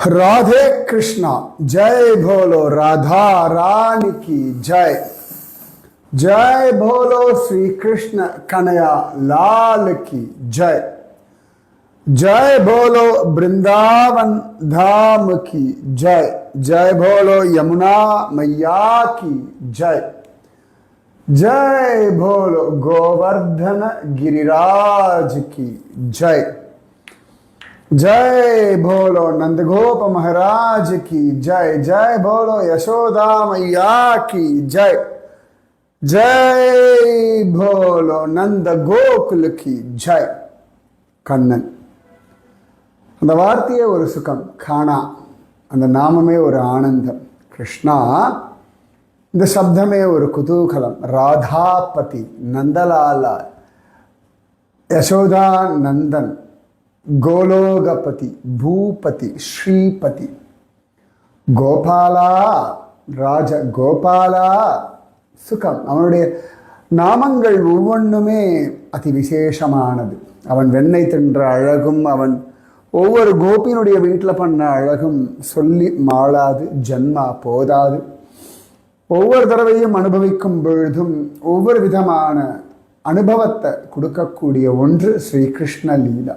राधे कृष्णा, जय भोलो राधा रानी की जय। जय भोलो श्री कृष्ण कन्हैया लाल की जय। जय भोलो वृंदावन धाम की जय। जय भोलो यमुना मैया की जय। जय भोलो गोवर्धन गिरिराज की जय। जय भोलो नंदगोप महाराज की जय जय भोलो यशोदा मैया की जय जय भोलो नंद கோகுல் की ஜெய் கண்ணன் அந்த வார்த்தையே ஒரு சுகம் காணா அந்த நாமமே ஒரு ஆனந்தம் கிருஷ்ணா இந்த சப்தமே ஒரு குதூகலம் ராதாபதி நந்தலாலா யசோதா நந்தன் கோலோகபதி பூபதி ஸ்ரீபதி கோபாலா ராஜ கோபாலா சுகம் அவனுடைய நாமங்கள் ஒவ்வொன்றுமே அதி விசேஷமானது அவன் வெண்ணெய் தின்ற அழகும் அவன் ஒவ்வொரு கோபியினுடைய வீட்டில் பண்ண அழகும் சொல்லி மாளாது ஜன்மா போதாது. ஒவ்வொரு தடவையும் அனுபவிக்கும் பொழுதும் ஒவ்வொரு விதமான அனுபவத்தை கொடுக்கக்கூடிய ஒன்று ஸ்ரீகிருஷ்ண லீலா.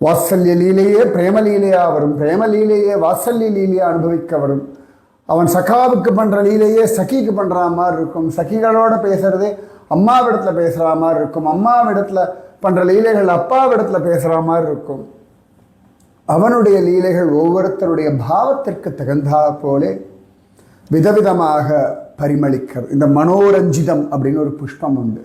வாத்சல்ய லீலையே பிரேமலீலையா வரும். பிரேமலீலையே வாத்சல்ய லீலையா அனுபவிக்க வரும் அவன் சகாவுக்கு பண்ணுற லீலையே சகிக்கு பண்ணுற மாதிரி இருக்கும் சகிகளோட பேசுறதே அம்மாவிடத்துல பேசுகிற மாதிரி இருக்கும் அம்மாவிடத்துல பண்ணுற லீலைகள் அப்பாவிடத்துல பேசுகிற மாதிரி இருக்கும் அவனுடைய லீலைகள் ஒவ்வொருத்தருடைய பாவத்திற்கு தகுந்தா போலே விதவிதமாக பரிமளிக்கிறது இந்த மனோரஞ்சிதம் அப்படின்னு ஒரு புஷ்பம் உண்டு.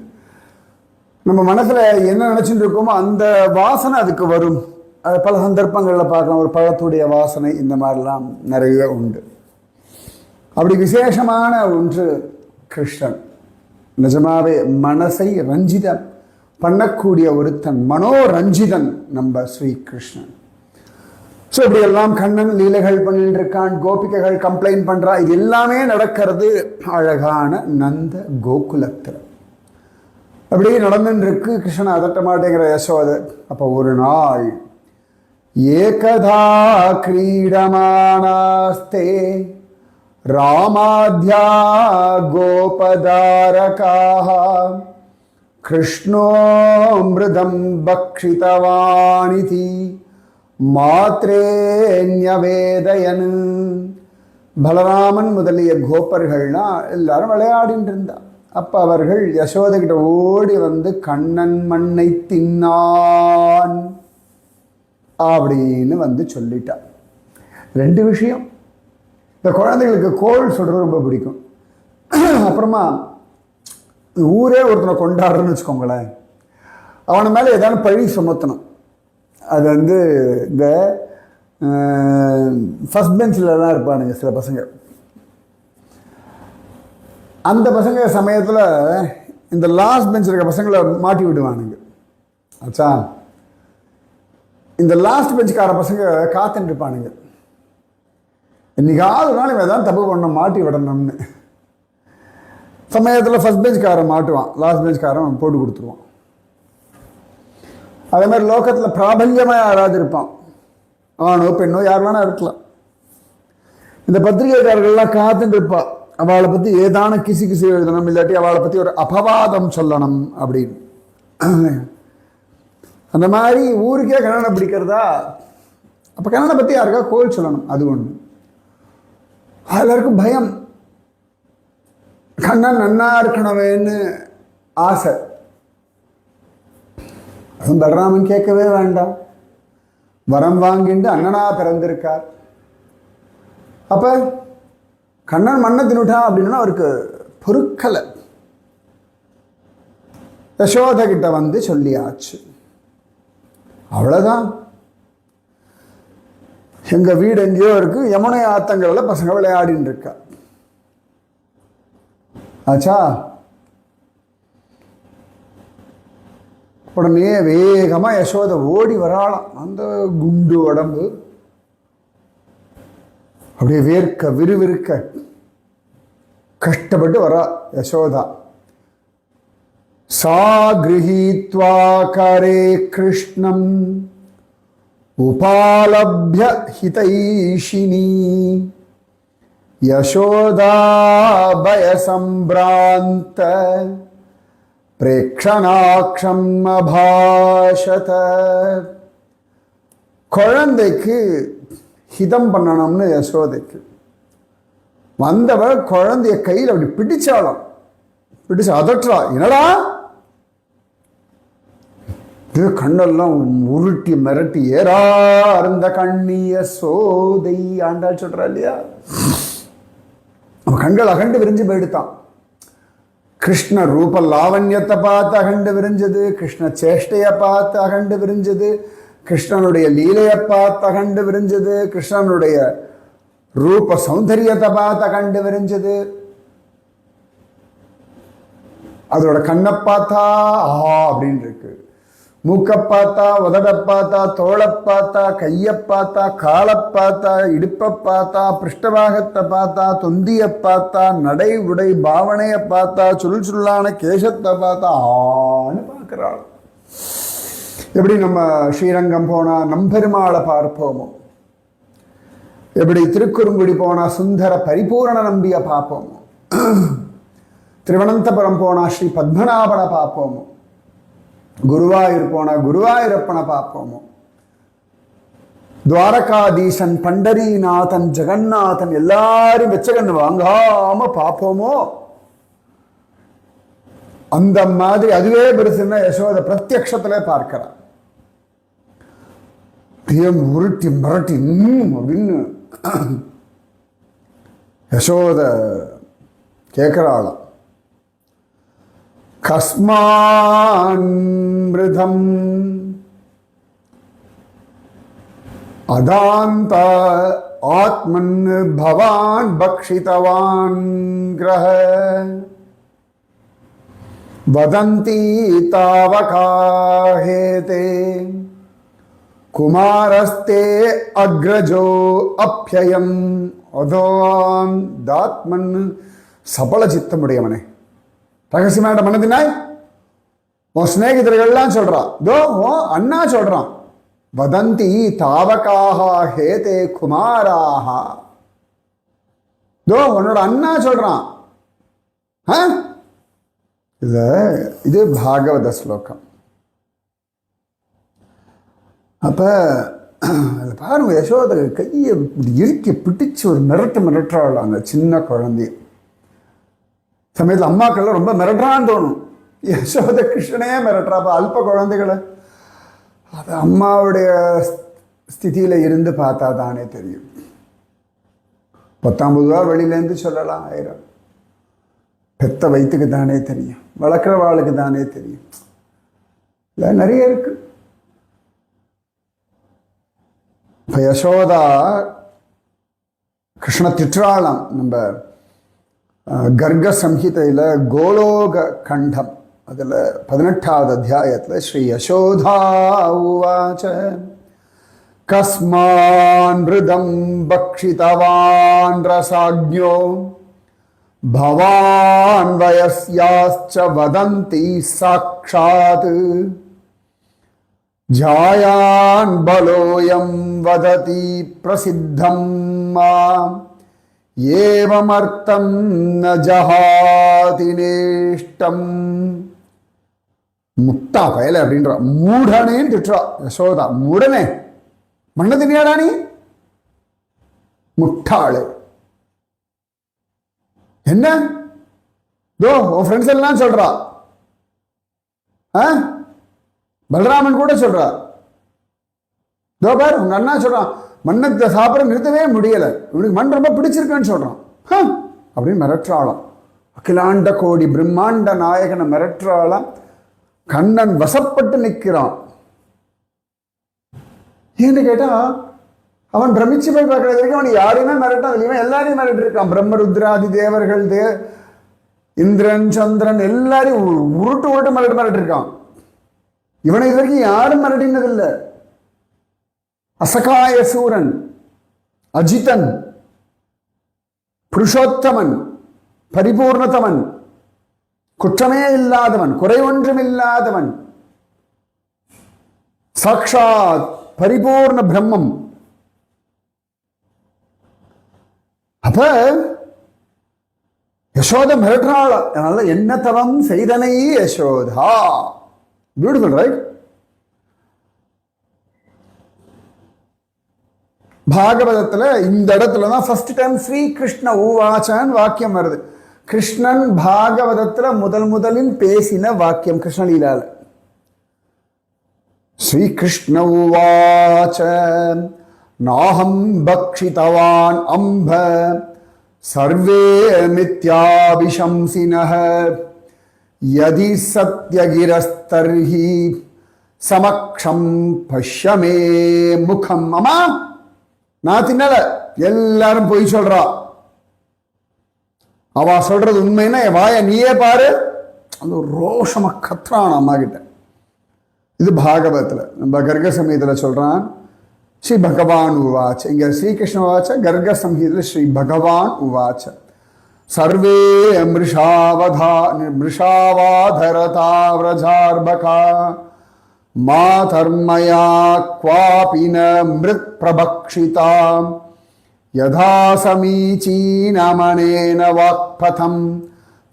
நம்ம மனசுல என்ன நினைச்சிட்டு இருக்கோமோ அந்த வாசனை அதுக்கு வரும். அது பல சந்தர்ப்பங்களில் பார்க்கலாம். ஒரு பழத்துடைய வாசனை இந்த மாதிரிலாம் நிறைய உண்டு. அப்படி விசேஷமான ஒன்று கிருஷ்ணன். நிஜமாவே மனசை ரஞ்சிதம் பண்ணக்கூடிய ஒருத்தன் மனோரஞ்சிதன் நம்ம ஸ்ரீ கிருஷ்ணன். ஸோ இப்படி எல்லாம் கண்ணன் லீலைகள் பண்ணிட்டு இருக்கான் கோபிகைகள் கம்ப்ளைண்ட் பண்றா இது எல்லாமே நடக்கிறது அழகான நந்த கோகுலத்தில். அப்படியே நடந்துருக்கு கிருஷ்ணன் அதட்ட மாட்டேங்கிற யசோத அப்போ ஒரு நாள் ஏகதா கிரீடமானாஸ்தே ராமாத்யா கோபதாரகாக கிருஷ்ணோ மிருதம் பக்ஷிதவானிதி மாத்ரேன்யவேதயன் பலராமன் முதலிய கோப்பர்கள்னா எல்லாரும் விளையாடிட்டு இருந்தான் அப்போ அவர்கள் யசோதை கிட்ட ஓடி வந்து கண்ணன் மண்ணை தின்னான் அப்படின்னு வந்து சொல்லிட்டா. ரெண்டு விஷயம். இந்த குழந்தைகளுக்கு கோல் சொல்கிறது ரொம்ப பிடிக்கும். அப்புறமா ஊரே ஒருத்தனை கொண்டாடுறன்னு வச்சுக்கோங்களேன். அவனை மேலே ஏதாவது பழி சுமத்தணும். அது வந்து இந்த ஃபஸ்ட் பெஞ்சில்தான் இருப்பானுங்க சில பசங்க. அந்த பசங்க சமயத்தில் இந்த லாஸ்ட் பெஞ்ச் இருக்க பசங்களை மாட்டி விடுவானுங்க. ஆச்சா இந்த லாஸ்ட் பெஞ்சுக்கார பசங்க காத்துட்டு இருப்பானுங்க இன்னைக்காவது நாள் இவன் தான் தப்பு பண்ண மாட்டி விடணும்னு. சமயத்தில் ஃபஸ்ட் பெஞ்ச்காரன் மாட்டுவான். லாஸ்ட் பெஞ்ச்காரன் போட்டு கொடுத்துருவான். அதே மாதிரி லோகத்தில் பிராபல்யமாக யாராவது இருப்பான். ஆணோ பெண்ணோ யார் வேணால் இருக்கலாம். இந்த பத்திரிகைக்காரர்கள்லாம் காத்துட்டு இருப்பான் அவளை பற்றி ஏதான கிசி கிசி எழுதணும் இல்லாட்டி அவளை பற்றி ஒரு அபவாதம் சொல்லணும் அப்படின்னு. அந்த மாதிரி ஊருக்கே கண்ணனை பிடிக்கிறதா? அப்போ கண்ணனை பற்றி யாருக்கா கோல் சொல்லணும் அது ஒன்று எல்லாருக்கும் பயம். கண்ணன் நன்னா இருக்கணுமேன்னு ஆசை. அதுவும் பலராமன் கேட்கவே வேண்டாம். வரம் வாங்கிட்டு அண்ணனா பிறந்திருக்கார். அப்ப கண்ணன் மண்ணை தின்னுட்டா அப்படின்னா அவருக்கு பொறுக்கலை. யசோத கிட்ட வந்து சொல்லியாச்சு. அவ்வளோதான் எங்கள் வீடு எங்கேயோ இருக்கு. யமுனை ஆத்தங்களில் பசங்க விளையாடின்னு இருக்கா. ஆச்சா? உடனே வேகமாக யசோதை ஓடி வராளாம். அந்த குண்டு உடம்பு அப்படியே வேர்க்க விறுவிறுக்க. கஷ்டப்பட்டு வரா யசோதா. சா கிரகீத்வா கரே கிருஷ்ணம். உபாலப்ய ஹிதைஷினி யசோதாபய சம்பிராந்த பிரேக்ஷணாட்சம் அபாஷத. குழந்தைக்கு ஹிதம் பண்ணணும்னு யசோதைக்கு. வந்தவ குழந்தைய கையில் அப்படி பிடிச்சாலும் பிடிச்சு அதற்றா என்னடா? இது கண்ணெல்லாம் உருட்டி மிரட்டி ஏறா அருந்த கண்ணிய சோதை ஆண்டாள் சொல்றா இல்லையா? அவன் கண்கள் அகண்டு விரிஞ்சு போயிடுத்தான். கிருஷ்ண ரூப லாவண்யத்தை பார்த்து அகண்டு விரிஞ்சது கிருஷ்ண சேஷ்டையை பார்த்து அகண்டு விரிஞ்சது கிருஷ்ணனுடைய லீலையை பார்த்து அகண்டு விரிஞ்சது கிருஷ்ணனுடைய ரூப சௌந்தரியத்தை பார்த்து கண்டு விரிஞ்சது. அதோட கண்ணை பார்த்தா ஆஹா அப்படின்னு இருக்கு. மூக்கை பார்த்தா உதடை பார்த்தா தோளை பார்த்தா கையை பார்த்தா காலை பார்த்தா இடுப்பை பார்த்தா பிருஷ்டபாகத்தை பார்த்தா தொந்தியை பார்த்தா நடை உடை பாவனையை பார்த்தா சுருள் சுருளான கேசத்தை பார்த்தா ஆன்னு பார்க்குறாள். எப்படி நம்ம ஸ்ரீரங்கம் போனால் நம்பெருமாளை பார்ப்போமோ? எப்படி திருக்குறுங்குடி போனால் சுந்தர பரிபூரண நம்பியை பார்ப்போமோ திருவனந்தபுரம் போனால் ஸ்ரீ பத்மநாபனை பார்ப்போமோ குருவாயூர் போனால் குருவாயூரப்பனை பார்ப்போமோ துவாரகாதீசன் பண்டரிநாதன் ஜெகநாதன் எல்லாரும் வெச்சகன் வாங்காம பார்ப்போமோ அந்த மாதிரி அதுவே பெருசுன்னா யசோத பிரத்யக்ஷத்துல பார்க்கிறான் உருட்டி மிரட்டி அப்படின்னு யசோத கேட்கிறாளாம் கஸ்மான்மிருதம் அதாந்த ஆத்மன் பவான் பக்ஷிதவான் கிரக வதந்தி தாவகாஹேதே குமாரஸ்தே அக்ரஜோ அப்பியம் அதோன் தாத்மன் சபல சித்தமுடையவனே. ரகசியமான மனதினாய் உன் சிநேகிதர்கள்லாம் சொல்றான். தோ உன் அண்ணா சொல்றான். வதந்தி தாவகாக ஹேதே குமாராக தோ உன்னோட அண்ணா சொல்றான். இது இது பாகவத ஸ்லோகம். அப்போ அதில் பாருங்கள் யசோத கையை இறுக்கி பிடிச்சு ஒரு மிரட்டு மிரட்டுறாள் சின்ன குழந்தைய. சமயத்தில் அம்மாக்கள்லாம் ரொம்ப மிரட்டுறான்னு தோணும். யசோத கிருஷ்ணனே மிரட்டுறாப்ப அல்ப குழந்தைகளை. அது அம்மாவுடைய ஸ்திதியில் இருந்து பார்த்தா தானே தெரியும். பத்தாம்பது ரூபா வெளியிலேருந்து சொல்லலாம் ஆயிரம். பெத்த வயிற்றுக்கு தானே தெரியும். வளர்க்குறவாளுக்கு தானே தெரியும். இல்லை நிறைய இருக்குது இப்போ யசோதா கிருஷ்ண திற்றாளம் நம்ம கர்க சம்ஹிதையில் கோலோக கண்டம் அதில் பதினெட்டாவது அத்தியாயத்தில் ஸ்ரீ யசோதா உவாச்ச. கஸ்மான் மிருதம் பக்ஷிதவான் ரசாக்ஞோ பவான் வயஸ்யாச்ச வதந்தி சாட்சாத் ध्यायान् बलोऽयं वदति प्रसिद्धं माम् एवमर्तं न जहाति नेष्टम् முட்டா பயல அப்படின்றா மூடனேன்னு திட்டுறா யசோதா மூடனே மண்ண தினியாடா நீ முட்டாளு என்ன தோ உன் ஃப்ரெண்ட்ஸ் எல்லாம் சொல்றா ஆ பலராமன் கூட சொல்றா இதோ பார் உங்க அண்ணா சொல்றான் மண்ணத்தை சாப்பிட நிறுத்தவே முடியல. இவனுக்கு மண் ரொம்ப பிடிச்சிருக்குன்னு சொல்றான். அப்படின்னு மிரட்டுறாளாம். அகிலாண்ட கோடி பிரம்மாண்ட நாயகனை மிரட்டுறாளாம். கண்ணன் வசப்பட்டு நிற்கிறான். ஏன்னு கேட்டா அவன் பிரமிச்சு போய் பார்க்கறது வரைக்கும் அவன் யாரையுமே மிரட்டான் இவன் எல்லாரையும் மிரட்டு இருக்கான் பிரம்மருத்ராதி தேவர்கள் தே இந்திரன் சந்திரன் எல்லாரையும் உ- உருட்டு உருட்டு மிரட்டு மிரட்டு இருக்கான் இவனை இது வரைக்கும் யாரும் மிரட்டினதில்லை அசகாய சூரன் அஜிதன் புருஷோத்தமன் பரிபூர்ணத்தமன் குற்றமே இல்லாதவன் குறை ஒன்றும் இல்லாதவன் சாக்ஷாத் பரிபூர்ண பிரம்மம். அப்ப யசோத மிரட்டுறாள் அதனால என்ன தவம் செய்தனை யசோதா? பியூட்டிஃபுல் ரைட் பாகவதத்துல இந்த இடத்துல தான் ஃபர்ஸ்ட் டைம் ஸ்ரீ கிருஷ்ண ஊவாச்சான் வாக்கியம் வருது. கிருஷ்ணன் பாகவதத்துல முதல் முதலில் பேசின வாக்கியம் கிருஷ்ணலீலால. ஸ்ரீகிருஷ்ண உவாச்ச நாகம் பக்ஷிதவான் அம்ப சர்வே மித்யாபிஷம்சினः யதி சத்யகிரஸ்தர்ஹி சமக்ஷம் பஷ்யமே முகம் அம்மா நான் தின்னல. எல்லாரும் பொய் சொல்றா. அவ சொல்றது உண்மைன்னா என் வாய நீயே பாரு. அந்த ஒரு ரோஷமா கத்துறான் அம்மா கிட்ட. இது பாகவத்தில் நம்ம கர்க சமயத்தில் சொல்றான் ஸ்ரீ பகவான் உவாச்ச. இங்க ஸ்ரீகிருஷ்ண உவாச்ச கர்க சம்ஹீதில் ஸ்ரீ பகவான் உவாச்ச. சர்வே மிருஷாவதா மிருஷாவாதரதா விரஜார்பகா மாதர்மயா क्वापि न मृत्प्रभक्षिता यथा समीचीनमनेन वाक्पथं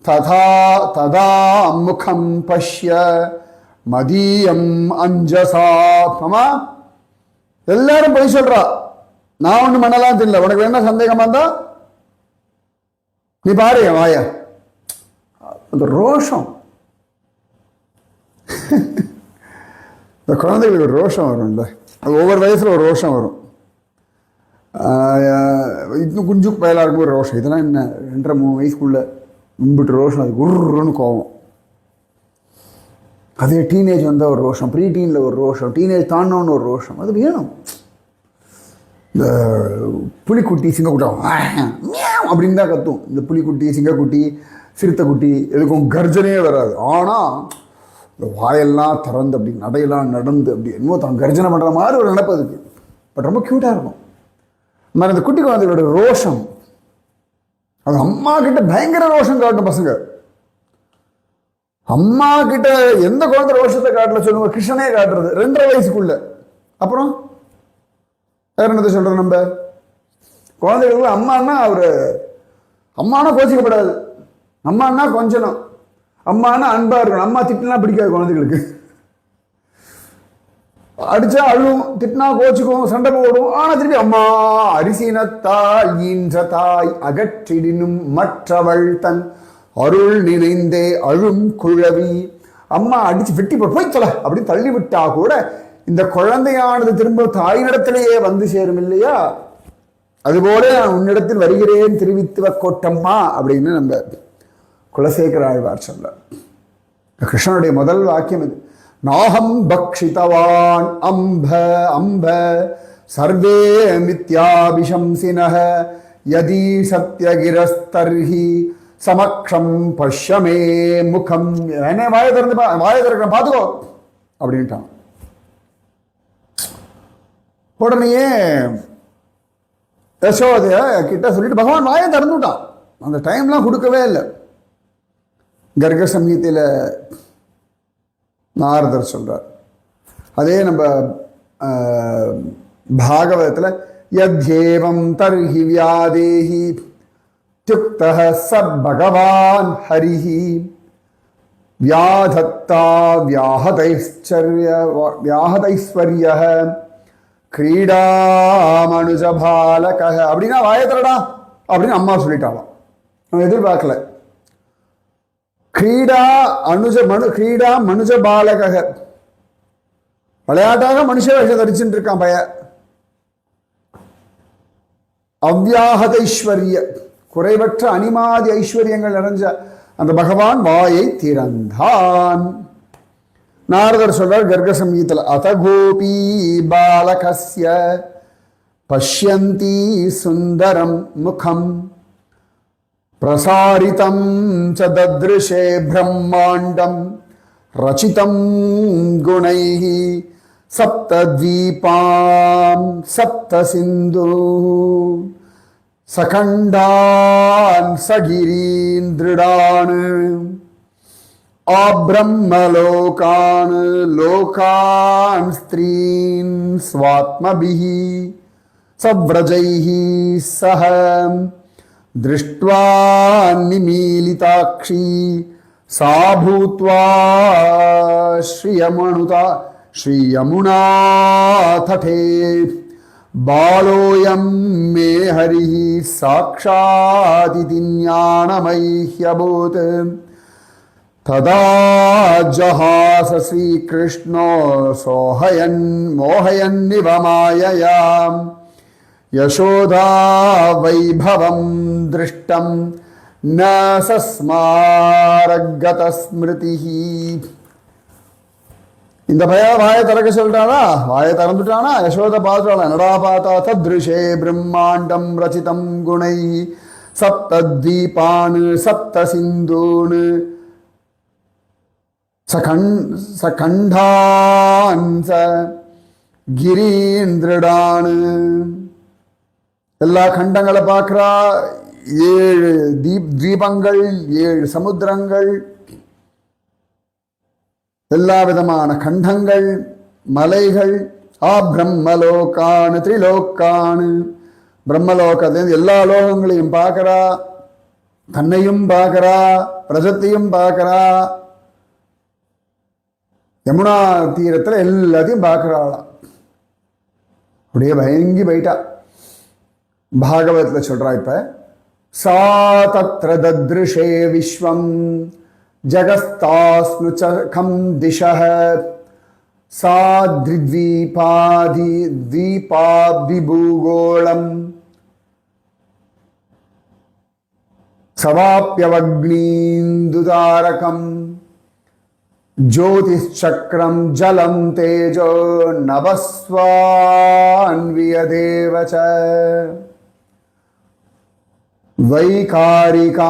तथा तदा मुखं पश्य மதியம் அஞ்சசா அம்மா எல்லாரும் போய் சொல்றா நான் ஒண்ணு பண்ணலாம் தெரியல உனக்கு என்ன சந்தேகமா இருந்தா நீ பாரு என் வாய. அந்த ரோஷம். இந்த குழந்தைகளுக்கு ஒரு ரோஷம் வரும்ல அது ஒவ்வொரு வயசில் ஒரு ரோஷம் வரும். இன்னும் குஞ்சுக்கு பயலாக இருக்கும் ஒரு ரோஷம். இதெல்லாம் என்ன ரெண்டரை மூணு வயசுக்குள்ள இம்பிட்டு ரோஷம் அது உருன்னு கோவம். அதே டீனேஜ் வந்தால் ஒரு ரோஷம் ப்ரீ டீனில் ஒரு ரோஷம் டீனேஜ் தாண்டோன்னு ஒரு ரோஷம். அது வேணும். இந்த புலிக்குட்டி சிங்கக்குட்டம் அப்படின்னு தான் கத்தும். இந்த புலிக்குட்டி சிங்கக்குட்டி சிறுத்தைக்குட்டி எதுக்கும் கர்ஜனையே வராது. ஆனால் இந்த வாயெல்லாம் திறந்து அப்படி நடையெல்லாம் நடந்து அப்படி என்னமோ தான் கர்ஜனை பண்ணுற மாதிரி ஒரு நடப்பு அதுக்கு. பட் ரொம்ப க்யூட்டாக இருக்கும். மாதிரி இந்த குட்டி குழந்தைகளோட ரோஷம். அது அம்மா கிட்ட பயங்கர ரோஷம் காட்டும் பசங்க. அம்மா கிட்ட எந்த குழந்தை ரோஷத்தை காட்டல சொல்லுங்க? கிருஷ்ணனே காட்டுறது. ரெண்டரை வயசுக்குள்ள. அப்புறம்? வேற என்னத்தை சொல்றோம் நம்ம? குழந்தைகளுக்கு அம்மான்னா அவர் அம்மானா கோச்சிக்கப்படாது. அம்மானா கொஞ்சணும். அம்மானா அன்பா இருக்கணும். அம்மா திட்டினா பிடிக்காது குழந்தைகளுக்கு. அடிச்சா அழுவும் திட்டினா கோச்சுக்கும் சண்டை போடும். ஆனா திருப்பி அம்மா அரிசினத்தாய் ஈன்ற தாய் அகற்றிடினும் மற்றவள் தன் அருள் நினைந்தே அழும் குழவி. அம்மா அடிச்சு வெட்டி போட்டு போய் சொல்ல அப்படின்னு தள்ளி விட்டா கூட இந்த குழந்தையானது திரும்ப தாயினிடத்திலேயே வந்து சேரும் இல்லையா? அதுபோல நான் உன்னிடத்தில் வருகிறேன் தெரிவித்துவ கோட்டம்மா அப்படின்னு நம்ம குலசேகர ஆழ்வார் சொல்ல கிருஷ்ணனுடைய முதல் வாக்கியம் இது. நாகம் பக்ஷிதவான் அம்ப அம்ப சர்வே மித்யாபிஷம்சினः யதி சத்யகிரஸ்தர்ஹி சமக்ஷம் பஷ்யமே முகம். என்ன வாயை திறந்து பா வாயை திறக்கிறேன் பார்த்துக்கோ அப்படின்ட்டான். உடனேயே யசோதைய கிட்ட சொல்லிட்டு பகவான் வாயை திறந்து விட்டான் அந்த டைம்லாம் கொடுக்கவே இல்லை. கர்க சமீதியில் நாரதர் சொல்றார். அதே நம்ம பாகவதத்தில் யத்யேவம் தர்ஹி வியாதேஹி தியுக்த ச பகவான் ஹரிஹி வியாதத்தா வியாஹதைஸ்சர்ய வியாஹதைஸ்வர்யः கிரீடாமனுஜ பாலக அப்படின்னா வாயத்திரடா அப்படின்னு அம்மா சொல்லிட்டாளாம். நம்ம எதிர்பார்க்கல. கிரீடா அனுஜ மனு கிரீடா மனுஜ பாலக விளையாட்டாக மனுஷ வேஷம் தரிச்சுட்டு இருக்கான் பய அவ்யாகத ஐஸ்வர்ய. குறைவற்ற அனிமாதி ஐஸ்வர்யங்கள் நிறைஞ்ச அந்த பகவான் வாயை திறந்தான். நாரதர் சொல்றார் கர்க சங்கீதத்தில் அத கோபி பாலகசிய பஷ்யந்தி சுந்தரம் முகம் பிரசாரிதம் ச தத்ருஷே பிரம்மாண்டம் ரச்சிதம் குணைः சப்தத்வீபாம் சப்த சிந்து சகண்டான் சகிரீன் ఆ బ్రహ్మలోకాన్ లోకాన్ స్త్రీన్ స్వాత్మభి సవ్రజై సహ దృష్ట్వా నిమీలితాక్షి సా భూత్వా శ్రియమణుత శ్రీయమునాథే బాలోయం మే హరి సాక్షాదితి జ్ఞానమైహ్యభూత్ तदा जहास श्रीकृष्णो सोहयन् मोहयन्निव माययाम् यशोदा वैभवं दृष्टं न सस्मारगतस्मृतिः இந்த பய வாயை திறக்க சொல்லிட்டானா வாயை திறந்துட்டானா யசோத பார்த்துட்டாளா என்னடா பார்த்தா தத்ருஷே பிரம்மாண்டம் ரச்சிதம் குணை சப்தத்வீபான் சப்த சிந்தூன் சகண் சகண்டான் ச எல்லா கண்டங்களை பார்க்குறா ஏழு தீப் தீபங்கள் ஏழு சமுத்திரங்கள். எல்லா விதமான கண்டங்கள் மலைகள் ஆ பிரம்மலோக்கானு திரிலோக்கானு பிரம்மலோகத்திலேருந்து எல்லா லோகங்களையும் பார்க்கறா தன்னையும் பார்க்கறா பிரஜத்தையும் பார்க்கறா. யமுனா தீரத்தில் எல்லாத்தையும் பார்க்குறாளாம் அப்படியே பயங்கி போயிட்டா பாகவத்தில் சொல்கிறா இப்போ சா தத்ர தத்ருஷே விஸ்வம் ஜகஸ்தாஸ்னு கம் திஷ சா திரித்வீபாதி தீபாப்தி பூகோளம் சவாப்பியவக்னீந்துதாரகம் ज्योतिश्चक्रं जलं तेजो नभस्वान्वियदेव च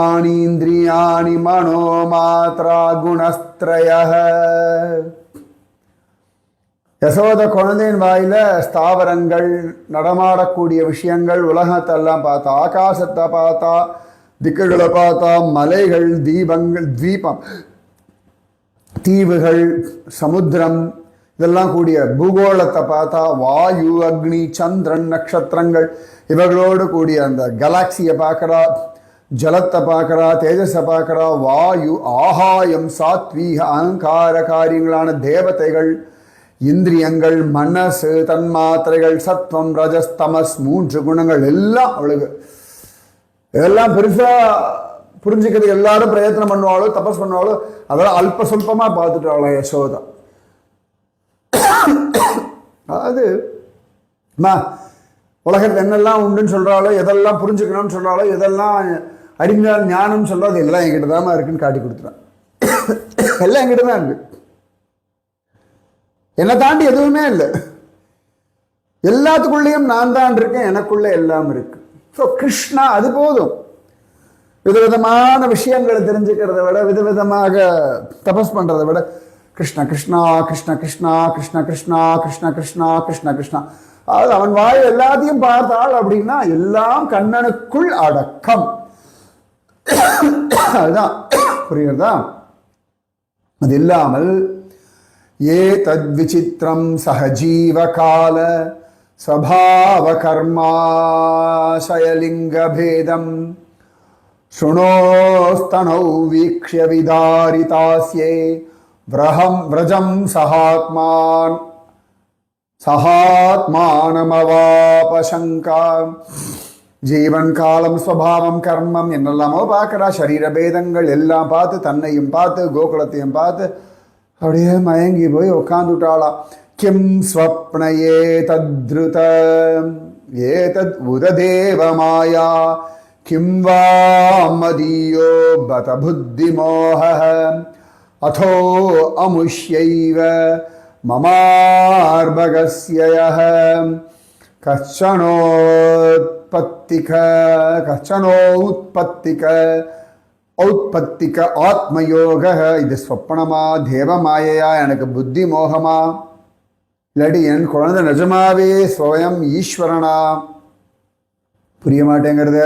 वैकारिकाणीन्द्रियाणि मनोमात्रा गुणस्त्रयः யசோத குழந்தையின் வாயில ஸ்தாவரங்கள் நடமாடக்கூடிய விஷயங்கள் உலகத்தெல்லாம் பார்த்தா ஆகாசத்தை பார்த்தா திக்குகளை பார்த்தா மலைகள் தீபங்கள் தீபம் தீவுகள் சமுத்திரம் இதெல்லாம் கூடிய பூகோளத்தை பார்த்தா வாயு அக்னி சந்திரன் நட்சத்திரங்கள் இவர்களோடு கூடிய அந்த கலாக்சியை பார்க்குறா ஜலத்தை பார்க்குறா தேஜஸை பார்க்குறா வாயு ஆகாயம் சாத்வீக அகங்கார காரியங்களான தேவதைகள் இந்திரியங்கள் மனசு தன்மாத்திரைகள் சத்வம் ரஜஸ் தமஸ் மூன்று குணங்கள் எல்லாம் அவளுக்கு இதெல்லாம் பெருசாக புரிஞ்சுக்கிறது எல்லாரும் பிரயத்தனம் பண்ணுவாளோ தபஸ் பண்ணுவாளோ அதெல்லாம் அல்ப சொல்பமாக பார்த்துட்டாளோ யசோதா. அதாவது அம்மா உலகத்தில் என்னெல்லாம் உண்டுன்னு சொல்றாளோ எதெல்லாம் புரிஞ்சுக்கணும்னு சொல்கிறாளோ எதெல்லாம் அறிஞர் ஞானம் சொல்கிறோம் அது எல்லாம் என்கிட்ட தான் இருக்குன்னு காட்டி கொடுத்துறான் எல்லாம் என்கிட்ட தான் இருக்கு. என்னை தாண்டி எதுவுமே இல்லை. எல்லாத்துக்குள்ளேயும் நான் தான் இருக்கேன் எனக்குள்ள எல்லாம் இருக்கு. ஸோ கிருஷ்ணா அது போதும். விதவிதமான விஷயங்களை தெரிஞ்சுக்கிறத விட விதவிதமாக தபஸ் பண்ணுறதை விட கிருஷ்ண கிருஷ்ணா கிருஷ்ண கிருஷ்ணா கிருஷ்ண கிருஷ்ணா கிருஷ்ண கிருஷ்ணா கிருஷ்ண கிருஷ்ணா. அதாவது அவன் வாய் எல்லாத்தையும் பார்த்தாள் அப்படின்னா எல்லாம் கண்ணனுக்குள் அடக்கம். அதுதான். புரியுறதா அது இல்லாமல் ஏ தத்விசித்திரம் சபாவ கர்மா சயலிங்க பேதம். शृणोस्तनौ वीक्ष्य विदारितास्ये व्रहं व्रजं सहात्मान् சகாத்மானமவாபசங்கா ஜீவன் காலம் ஸ்வபாவம் கர்மம் என்னெல்லாமோ பார்க்குறா சரீர பேதங்கள் எல்லாம் பார்த்து தன்னையும் பார்த்து கோகுலத்தையும் பார்த்து அப்படியே மயங்கி போய் உட்காந்துட்டாளா கிம் ஸ்வப்ன ஏ தத்ருத ஏதத் உததேவ மாயா கிம் வா மதீயோ பத புத்திமோக अथो अमुष्यैव ममार्भगस्य यः कश्चनोत्पत्तिक कश्चनोत्पत्तिक ஔத்பத்திக ஆத்மயோக இது ஸ்வப்பனமா தேவமாயையா எனக்கு புத்தி மோகமா இல்லாட்டி என் குழந்தை நிஜமாவே ஸ்வயம் ஈஸ்வரனா புரிய மாட்டேங்கிறத.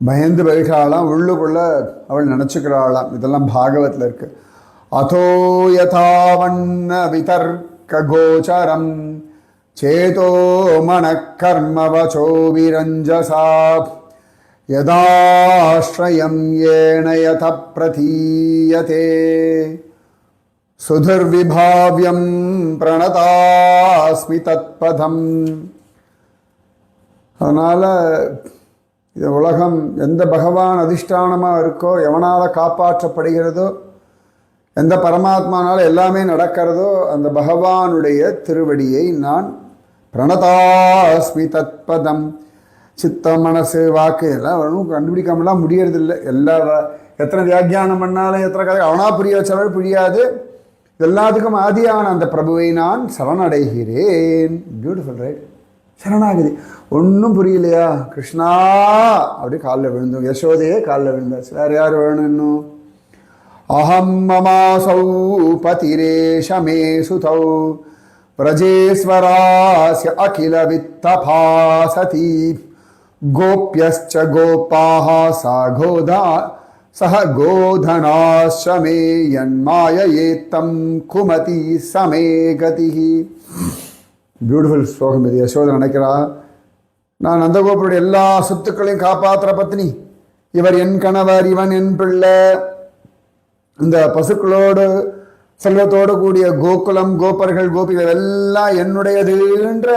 பயந்து போயிட்டாளாம் உள்ளுக்குள்ள அவள் நினச்சிக்கிறாளாம். இதெல்லாம் பாகவத்தில் இருக்கு. அதோ யதாவண்ண விதர்க்க கோச்சரம் சேதோ மனக்கர்மவச்சோ விரஞ்சசா யதாஸ்ரயம் ஏன யத பிரதீயதே சுதிர்விபாவியம் பிரணதாஸ்மி தத்பதம் அதனால் இது உலகம் எந்த பகவான் அதிஷ்டானமாக இருக்கோ எவனால் காப்பாற்றப்படுகிறதோ எந்த பரமாத்மானால் எல்லாமே நடக்கிறதோ அந்த பகவானுடைய திருவடியை நான் பிரணதாஸ்மி தத்பதம். சித்தம் மனசு வாக்கு எல்லாம் ஒன்றும் கண்டுபிடிக்காமலாம் முடியறதில்லை. எல்லா எத்தனை வியாக்கியானம் பண்ணாலும் எத்தனை கதை அவனா புரிய வச்சவள் புரியாது. எல்லாத்துக்கும் ஆதியான அந்த பிரபுவை நான் சரணடைகிறேன். பியூட்டிஃபுல் ரைட் சரணாகதி ஒன்றும் புரியலையா கிருஷ்ணா அப்படி காலில் விழுந்தோம் யசோதையே காலில் விழுந்தாச்சு வேறு யார் வேணும் இன்னும் அஹம் மமாசௌ பதிரேஷ மே சுதௌ व्रजेश्वरास्य अखिलवित्तभासति गोप्यश्च गोपाः सा गोधा सह गोधनाश्च मे यन्माययेत्तं कुमति समे गतिः பியூட்டிஃபுல் ஸ்லோகம் இது யசோதை நினைக்கிறா நான் நந்தகோபுருடைய எல்லா சொத்துக்களையும் காப்பாற்றுற பத்னி இவர் என் கணவர் இவன் என் பிள்ளை இந்த பசுக்களோடு செல்வத்தோடு கூடிய கோகுலம் கோபர்கள் கோபிகள் எல்லாம் என்னுடையதுன்ற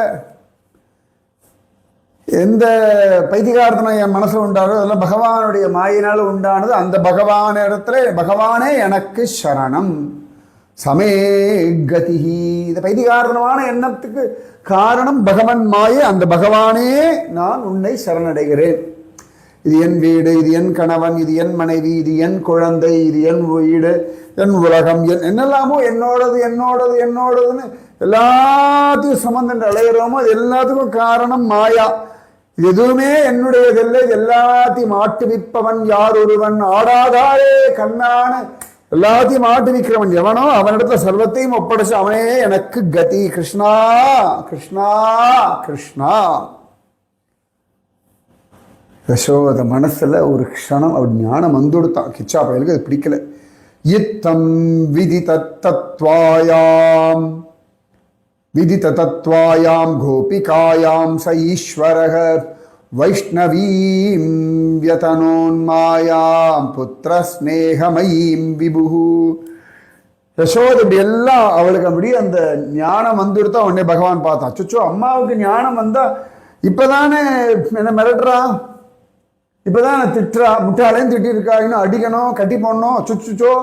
எந்த பைத்திகார்த்தனை என் மனசில் உண்டாரோ அதெல்லாம் பகவானுடைய மாயினால் உண்டானது அந்த பகவான இடத்துல பகவானே எனக்கு சரணம் சமே கதி. இந்த பைத்திகார்த்தனமான எண்ணத்துக்கு காரணம் பகவன் மாய. அந்த பகவானே நான் உன்னை சரணடைகிறேன். இது என் வீடு இது என் கணவன் இது என் மனைவி இது என் குழந்தை இது என் வீடு என் உலகம் என் என்னெல்லாமோ என்னோடது என்னோடது என்னோடதுன்னு எல்லாத்தையும் சம்பந்தம் அலையிறோமோ அது எல்லாத்துக்கும் காரணம் மாயா. இது எதுவுமே என்னுடையதில்லை இது எல்லாத்தையும் ஆட்டுவிப்பவன் யார் ஒருவன்? ஆடாதாரே கண்ணான எல்லாத்தையும் ஆட்டுவிக்கிறவன் எவனோ அவனிடத்துல சர்வத்தையும் ஒப்படைச்சு அவனே எனக்கு கதி. கிருஷ்ணா கிருஷ்ணா கிருஷ்ணா. யசோத மனசுல ஒரு க்ஷணம் அவர் ஞானம் வந்துடுத்தான். கிச்சா பயலுக்கு அது பிடிக்கல. இத்தம் விதி தத்வாயாம் விதித்த தத்வாயாம் கோபிகாயாம் ச ஈஸ்வரகர் வைஷ்ணவீம் வியதனோன்மாயாம் புத்திர ஸ்நேகமயீம் விபுகு யசோத இப்படி எல்லாம் அவளுக்கு அப்படி அந்த ஞானம் வந்துடுத்தா உடனே பகவான் பார்த்தான் சுச்சோ அம்மாவுக்கு ஞானம் வந்தா இப்பதானே என்ன மிரட்டுறா? இப்பதான் திட்டுறா? முட்டாளையும் திட்டிருக்கா இன்னும் அடிக்கணும் கட்டி போடணும் சுச்சுச்சோ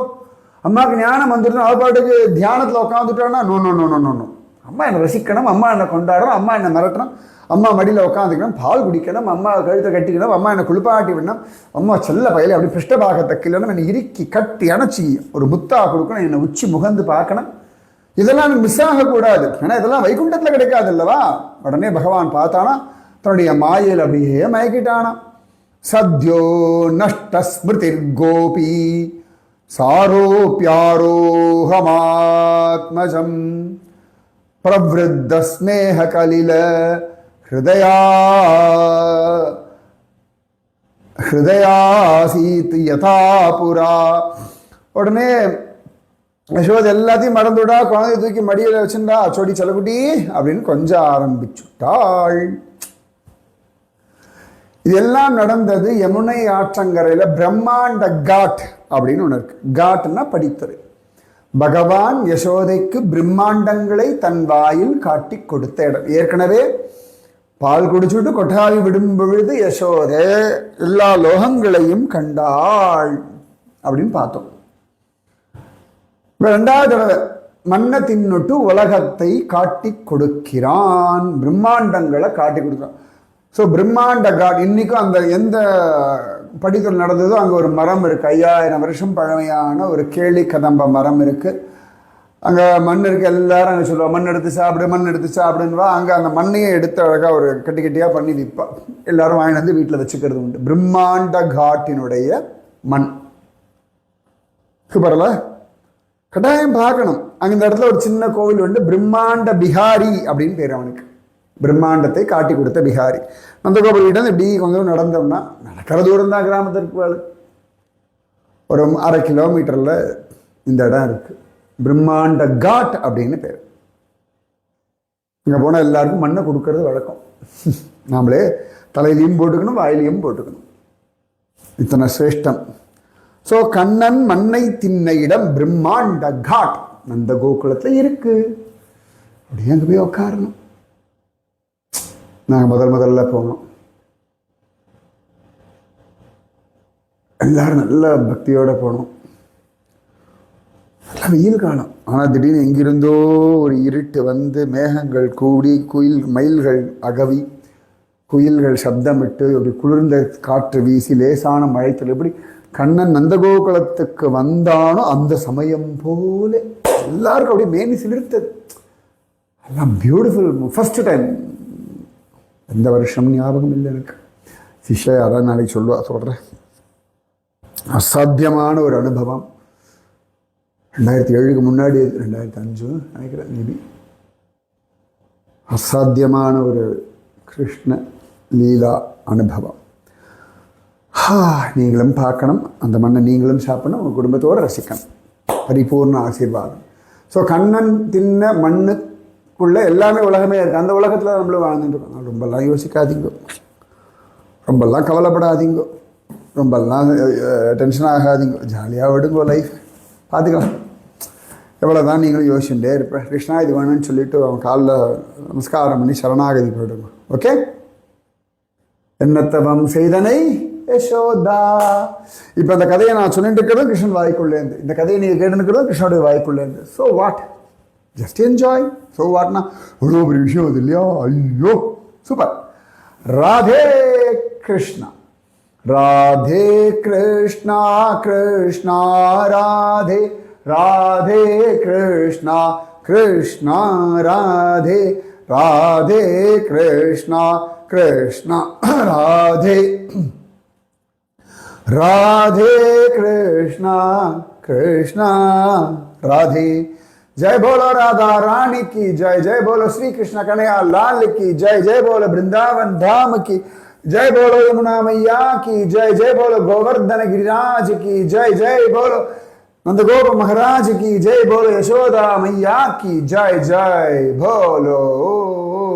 அம்மாவுக்கு ஞானம் வந்துட்டு அவள் பாட்டுக்கு தியானத்தில் உட்காந்துட்டான்னா no no no no no அம்மா என்னை ரசிக்கணும் அம்மா என்னை கொண்டாடணும் அம்மா என்னை மிரட்டணும் அம்மா மடியில் உட்காந்துக்கணும் பால் குடிக்கணும் அம்மா கழுத்தை கட்டிக்கணும் அம்மா என்னை குளிப்பாட்டி விடணும் அம்மா செல்ல பயலை அப்படி பிருஷ்டபாகத்தை கிள்ளணும் என்னை இறுக்கி கட்டி அணைச்சி ஒரு முத்தா கொடுக்கணும் என்னை உச்சி முகந்து பார்க்கணும். இதெல்லாம் மிஸ் ஆகக்கூடாது. ஏன்னா இதெல்லாம் வைகுண்டத்தில் கிடைக்காது அல்லவா? உடனே பகவான் பார்த்தானா தன்னுடைய மாயையில் அப்படியே மயக்கிட்டானா. சத்யோ நஷ்ட ஸ்மிருதிர் கோபி சாரோப்பியாரோஹமாத்மஜம் பிரவருத்த ஸ்நேக கலில ஹிருதயா ஹிருதயாசீத் யதா புரா உடனே யசோத் எல்லாத்தையும் மறந்துவிடா குழந்தைய தூக்கி மடியில் வச்சுண்டா அச்சோடி செல்லக்குட்டி அப்படின்னு கொஞ்சம் ஆரம்பிச்சுட்டாள். இதெல்லாம் நடந்தது யமுனை ஆற்றங்கரையில் பிரம்மாண்ட காட் அப்படின்னு ஒன்று இருக்கு. காட்னா படித்துறை. பகவான் யசோதைக்கு பிரம்மாண்டங்களை தன் வாயில் காட்டி கொடுத்த இடம். ஏற்கனவே பால் குடிச்சுட்டு கொட்டாவி விடும் பொழுது யசோதை எல்லா லோகங்களையும் கண்டாள் அப்படின்னு பார்த்தோம். ரெண்டாவது தடவை மண்ணை தின்னுட்டு உலகத்தை காட்டி கொடுக்கிறான். பிரம்மாண்டங்களை காட்டி கொடுக்கிறான். ஸோ பிரம்மாண்ட காட் இன்றைக்கும் அந்த எந்த படித்தல் நடந்ததோ அங்கே ஒரு மரம் இருக்குது ஐயாயிரம் வருஷம் பழமையான ஒரு கேளி கதம்ப மரம் இருக்குது அங்கே மண் இருக்கு. எல்லாரும் அங்கே சொல்லுவாள் மண் எடுத்து சாப்பிடு மண் எடுத்து சாப்பிடுன்னுவா அங்கே அந்த மண்ணையே எடுத்து அழகாக ஒரு கட்டி கட்டியாக பண்ணி விற்பாள் எல்லாரும் வாங்கிட்டு வந்து வீட்டில் வச்சுக்கிறது உண்டு. பிரம்மாண்ட காட்டினுடைய மண். சூப்பர்ல கட்டாயம் பார்க்கணும். அங்கே இந்த இடத்துல ஒரு சின்ன கோவில் உண்டு. பிரம்மாண்ட பிஹாரி அப்படின்னு பேர் அவனுக்கு. பிரம்மாண்டத்தை காட்டி கொடுத்த பிகாரி. நந்தகோபுரியிடம் இப்படி கொஞ்சம் நடந்தோம்னா நடக்கிற தூரம் தான் கிராமத்திற்கு வேலை ஒரு அரை கிலோமீட்டரில் இந்த இடம் இருக்குது பிரம்மாண்ட காட் அப்படின்னு பேர். இங்கே போனால் எல்லாருக்கும் மண்ணை கொடுக்கறது வழக்கம். நாமளே தலையிலையும் போட்டுக்கணும் வாயிலையும் போட்டுக்கணும். இத்தனை சிரேஷ்டம். ஸோ கண்ணன் மண்ணை தின்ன இடம் பிரம்மாண்ட காட். நந்த கோகுலத்தில் இருக்குது அப்படியே அங்கே போய் உட்காரணும். நாங்கள் முதல் முதல்ல போனோம். எல்லாரும் நல்ல பக்தியோட போனோம். நல்லா வெயில் காலம். ஆனால் திடீர்னு எங்கிருந்தோ ஒரு இருட்டு வந்து மேகங்கள் கூடி குயில் மயில்கள் அகவி குயில்கள் சப்தமிட்டு அப்படி குளிர்ந்த காற்று வீசி லேசான மழைத்தில் எப்படி கண்ணன் நந்தகோகுலத்துக்கு வந்தானோ அந்த சமயம் போல. எல்லாருக்கும் அப்படியே மேனி சிலிர்த்தது எல்லாம் பியூட்டிஃபுல் ஃபஸ்ட்டு டைம் எந்த வருஷம் ஞாபகம் இல்லை எனக்கு. சிஷ்யா யாராவது நாளைக்கு சொல்லுவா சொல்கிறேன் அசாத்தியமான ஒரு அனுபவம். ரெண்டாயிரத்தி ஏழுக்கு முன்னாடி ரெண்டாயிரத்தி அஞ்சு நினைக்கிறேன் மேபி அசாத்தியமான ஒரு கிருஷ்ண லீலா அனுபவம். ஹா நீங்களும் பார்க்கணும். அந்த மண்ணை நீங்களும் சாப்பிடணும். உங்கள் குடும்பத்தோடு ரசிக்கணும். பரிபூர்ண ஆசீர்வாதம். ஸோ கண்ணன் தின்ன மண்ணு உள்ள எல்லாமே உலகமே இருக்குது அந்த உலகத்தில் நம்மளும் வாழ்ந்துட்டு இருக்கோம். ரொம்பலாம் யோசிக்காதீங்க. ரொம்பலாம் கவலைப்படாதீங்க. ரொம்பலாம் டென்ஷன் ஆகாதீங்க. ஜாலியாக விடுங்கோ லைஃப் பார்த்துக்கலாம். எவ்வளோ தான் நீங்களும் யோசிச்சுட்டே இருப்பேன் கிருஷ்ணா இது வேணும்னு சொல்லிட்டு அவன் காலில் நமஸ்காரம் பண்ணி சரணாகதி போயிடுங்க ஓகே என்னத்தவம் செய்தனை யசோதா. இப்போ அந்த கதையை நான் சொல்லிட்டு இருக்கிறதும் கிருஷ்ணன் வாய்க்குள்ளேருந்து இந்த கதையை நீங்கள் கேட்டுருக்கிறதும் கிருஷ்ணனுடைய வாய்க்குள்ளேருந்து so what just enjoy so வாட்னா இவ்வளோ பெரிய விஷயம் அது இல்லையா ஐயோ சூப்பர் ராதே கிருஷ்ணா ராதே கிருஷ்ணா கிருஷ்ணா ராதே ராதே கிருஷ்ணா கிருஷ்ணா ராதே ராதே கிருஷ்ணா கிருஷ்ணா ராதே राधे कृष्णा कृष्णा राधे जय बोलो राधा रानी की जय जय बोलो श्री कृष्ण कन्हैया लाल की जय जय बोलो वृंदावन धाम की जय बोलो यमुना मैया की जय जय बोलो गोवर्धन गिरिराज की जय जय बोलो नंदगोप महाराज की जय, बोलो यशोदा मैया की जय जय बोलो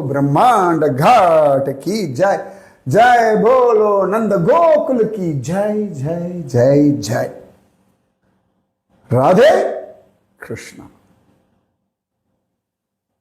ब्रह्मांड घाट की जय जय बोलो नंद गोकुल की जय जय जय जय। राधे कृष्ण।